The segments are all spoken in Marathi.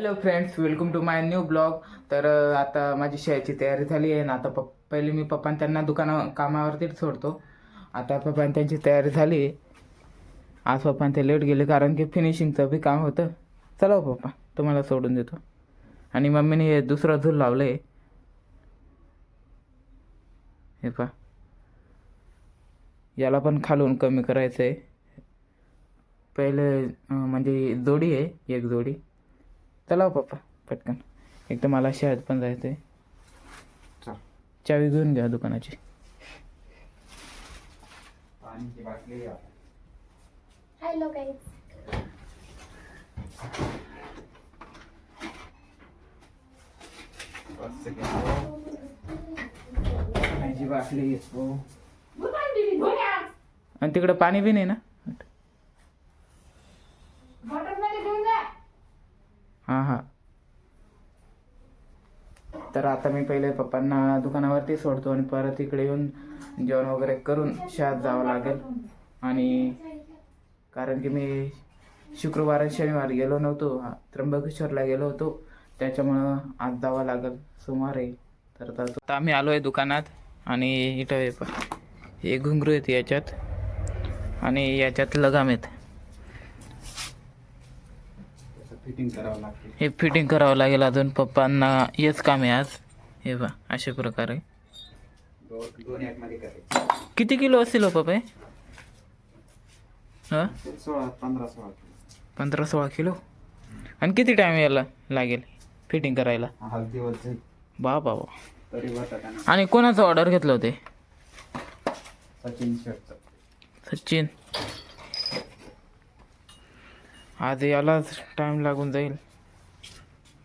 Hello friends welcome to my new blog तर आता माझी शाळेची तयारी झाली आहे ना. आता पप पहिले मी पप्पा त्यांना दुकाना कामावरतीच सोडतो. आता पप्पा त्यांची तयारी झाली आज पप्पा ते लेट गेले कारण की फिनिशिंगचं बी काम होतं. चला हो पप्पा तुम्हाला सोडून देतो. आणि मम्मीने हे दुसरं झूल लावलं आहे हे पा याला पण खालून कमी करायचं आहे पहिले म्हणजे जोडी आहे एक जोडी. चला हो पप्पा पटकन. एक तर मला शाळेत पण जायचं आहे चावी घेऊन घ्या दुकानाची. Hello guys. माझी बाटली आणि तिकडं पाणी बी नाही ना? हां हां. तर आता मी पहिले पप्पांना दुकानावरती सोडतो आणि परत इकडे येऊन जेवण वगैरे करून शाळेत जावं लागेल. आणि कारण की मी शुक्रवार शनिवार गेलो नव्हतो त्र्यंबकेश्वरला गेलो होतो. त्याच्यामुळं आज जावं लागेल सोमवार. आहे तर आता आम्ही आलो आहे दुकानात आणि इथं हे घुंगरू आहेत याच्यात आणि याच्यात लगाम आहेत. फिटिंग करावं लागते. हे फिटिंग करावं लागेल अजून पप्पांना हेच काम आहे आज. हे बा अशा प्रकारे. दोन दोन एक मध्ये करायचं. किती किलो असतील हो पप्पा हे? हां? सोळा पंधरा सोळा किलो. पंधरा सोळा किलो? आणि किती टाईम यायला लागेल फिटिंग करायला? बा. तरी बटाटा आणि कोणाचं ऑर्डर घेतलं होते सचिन सचिन. आज यालाच टाईम लागून जाईल.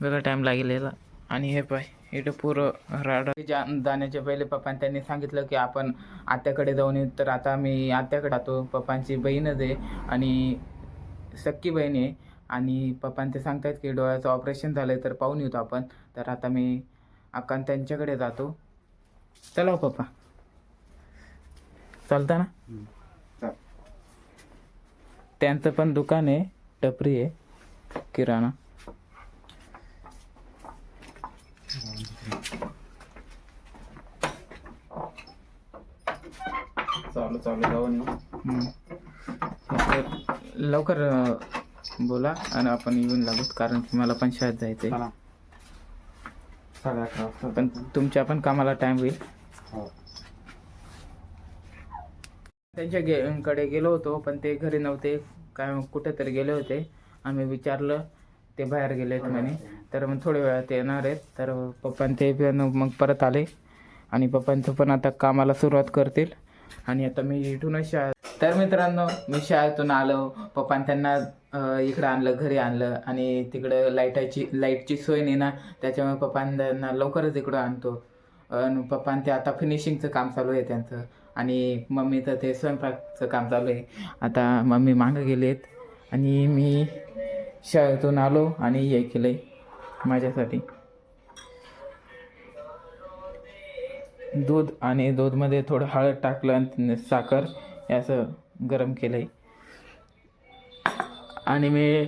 वेगळा टाईम लागेल याला. आणि हे पाय इथं पुरं राडा. जा जाण्याच्या पहिले पप्पांनी त्यांनी सांगितलं की आपण आत्याकडे जाऊन येऊ. तर आता मी आत्याकडे जातो. पप्पांची बहीणच आहे. आणि सक्की बहीण आहे. आणि पप्पांनी ते सांगतायत की डोळ्याचं ऑपरेशन झालं आहे तर पाहून येतो आपण. तर आता मी अक्का त्यांच्याकडे जातो. चला हो पप्पा. चालतं ना? चल. त्यांचं पण दुकान आहे. टपरी आहे. किराणा. चालू चालू जाऊन लवकर बोला आणि आपण येऊन लागूत कारण की मला पण शाळेत साडे अकरा वाजता पण तुमच्या पण कामाला टाइम होईल. हो. त्यांच्या गे कडे गेलो होतो पण ते घरी नव्हते. काय कुठेतरी गेले होते. आम्ही विचारलं ते बाहेर गेले आहेत म्हणे. तर मग थोड्या वेळात येणार आहेत. तर पप्पां ते पण मग परत आले. आणि पप्पांचं पण आता कामाला सुरुवात करतील. आणि आता मी इथूनच शाळेत तर मित्रांनो मी शाळेतून आलो. पप्पान त्यांना इकडं आणलं घरी आणलं. आणि तिकडं लाईटाची लाईटची सोय नाही ना. त्याच्यामुळे पप्पांना त्यांना लवकरच इकडं आणतो. आणि पप्पान ते आता फिनिशिंगचं काम चालू आहे त्यांचं. आणि मम्मी तर ते स्वयंपाकचं काम चालू आहे. आता मम्मी मागं गेलेत. आणि मी शाळेतून आलो आणि हे केलं आहे माझ्यासाठी. दूध आणि दूधमध्ये थोडं हळद टाकलं आणि साखर याचं गरम केलं आहे आणि मी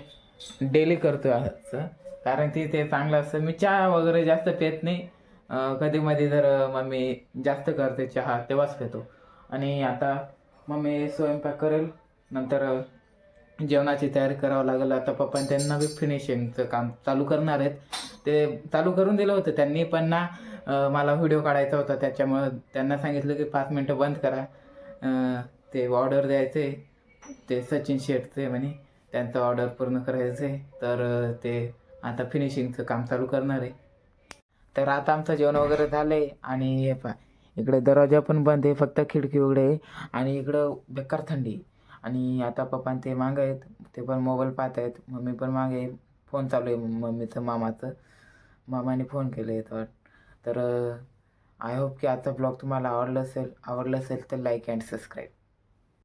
डेली करतो असं. कारण की ते चांगलं असतं. मी चहा वगैरे जास्त पित नाही. कधीमध्ये जर मम्मी जास्त करते चहा तेव्हाच पितो. आणि आता मम्मी स्वयंपाक करेल नंतर जेवणाची तयारी करावं लागेल. आता पप्पा त्यांना बी फिनिशिंगचं काम चालू करणार आहेत. ते चालू करून दिलं होतं त्यांनी पण ना मला व्हिडिओ काढायचा होता. त्याच्यामुळं त्यांना सांगितलं की पाच मिनटं बंद करा. ते ऑर्डर द्यायचे ते सचिन शेटचे म्हणे त्यांचं ऑर्डर पूर्ण करायचं आहे तर ते आता फिनिशिंगचं काम चालू करणार आहे. तर आता आमचं जेवण वगैरे झालं आहे आणि हे पहा इकडे दरवाजा पण बंद आहे फक्त खिडकी उघडे आहे आणि इकडं बेकार थंडी आणि आता पप्पा ते मागं आहेत ते पण मोबाईल पाहत आहेत मम्मी पण मागे फोन चालू आहे मम्मीचं मामाचं. मामाने फोन केलं आहे तर तर आय होप की आजचा ब्लॉग तुम्हाला आवडला असेल आवडला असेल तर लाईक अँड सबस्क्राईब